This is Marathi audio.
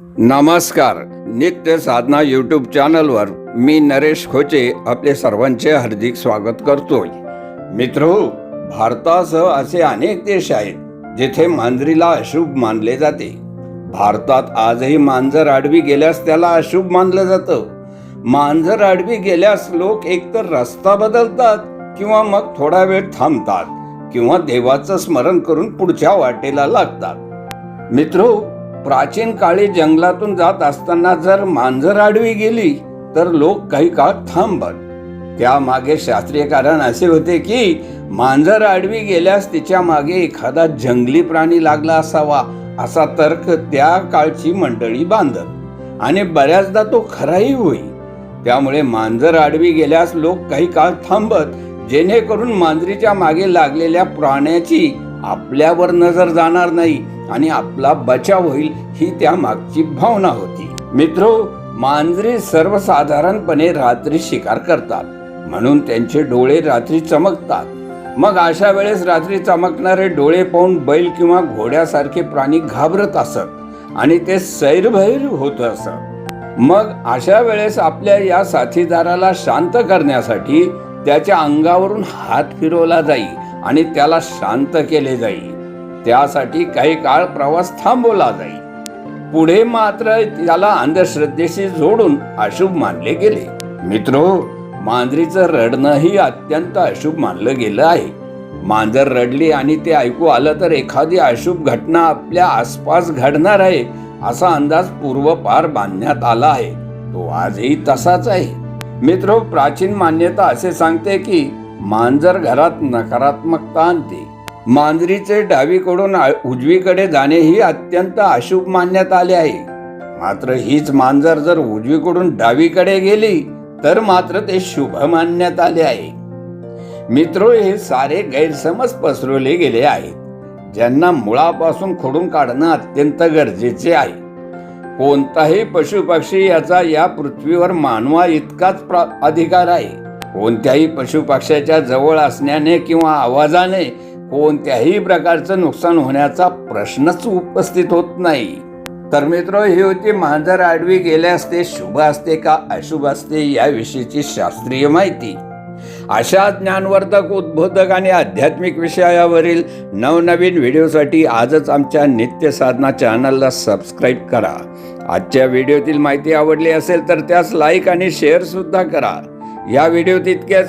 नमस्कार. नित्य साधना यूट्यूब चॅनलवर मी नरेश खोचे आपले सर्वांचे हार्दिक स्वागत करतोय. मित्र भारतासह असे अनेक देश आहेत जिथे मांजरीला अशुभ मानले जाते. भारतात आजही मांजर आडवी गेल्यास त्याला अशुभ मानलं जातं. मांजर आडवी गेल्यास लोक एकतर रस्ता बदलतात किंवा मग थोडा वेळ थांबतात किंवा देवाचं स्मरण करून पुढच्या वाटेला लागतात. मित्रो प्राचीन काळी जंगलातून जात असताना जर मांजर आडवी गेली तर लोक काही काळ थांबत. त्यामागे शास्त्रीय कारण असे होते की मांजर आडवी गेल्यास तिच्यामागे एखादा जंगली प्राणी लागला असावा असा तर्क त्या काळची मंडळी बांधत. आणि बऱ्याचदा तो खराही होई. त्यामुळे मांजर आडवी गेल्यास लोक काही काळ थांबत जेणेकरून मांजरीच्या मागे लागलेल्या प्राण्याची आपल्यावर नजर जाणार नाही. आणि आपला बचाव होईल ही त्या मागची भावना होती. मित्र मांजरी सर्वसाधारणपणे रात्री शिकार करतात. म्हणून त्यांचे डोळे रात्री चमकतात. मग अशा वेळेस रात्री चमकणारे डोळे पाहून बैल किंवा घोड्यासारखे प्राणी घाबरत असत आणि ते सैरभैर होत असत. मग अशा वेळेस आपल्या या साथीदाराला शांत करण्यासाठी त्याच्या अंगावरून हात फिरवला जाई आणि त्याला शांत केले जाईल त्यासाठी काही काळ प्रवास थांबवला जाईल पुढे मात्र त्याला अंधश्रद्धेशी जोडून अशुभ मानले गेले. मित्रो मांजरीचं रडणंही अत्यंत अशुभ मानलं गेलं आहे. मांजर रडली आणि ते ऐकू आलं तर एखादी अशुभ घटना आपल्या आसपास घडणार आहे असा अंदाज पूर्वपार बांधण्यात आला आहे. तो आजही तसाच आहे. मित्रो प्राचीन मान्यता असे सांगते की मांजर घरात नकारात्मकता आणते. मांजरीचे डावीकडून आ- उजवीकडे जाणे ही अत्यंत अशुभ मानण्यात आले आहे. मात्र हीच मांजर जर उजवीकडून डावीकडे गेली तर मात्र ते शुभ मानण्यात आले आहे. मित्रो हे सारे गैरसमज पसरवले गेले आहेत. ज्यांना मुळापासून खोडून काढणं अत्यंत गरजेचे आहे. कोणताही पशुपक्षी याचा या पृथ्वीवर मानवा इतकाच प्रा- अधिकार आहे. कोणत्याही पशुपक्ष्याच्या जवळ असण्याने किंवा आवाजाने कोणत्याही प्रकारचं नुकसान होण्याचा प्रश्नच उपस्थित होत नाही. तर मित्र ही होती मांजर आडवी गेल्यास ते शुभ असते का अशुभ असते याविषयीची शास्त्रीय माहिती. अशा ज्ञानवर्धक उद्बोधक आणि आध्यात्मिक विषयावरील नवनवीन व्हिडिओसाठी आजच आमच्या नित्य साधना चॅनलला सबस्क्राईब करा. आजच्या व्हिडिओतील माहिती आवडली असेल तर त्यास लाईक आणि शेअरसुद्धा करा. या व्हिडिओत इतकेच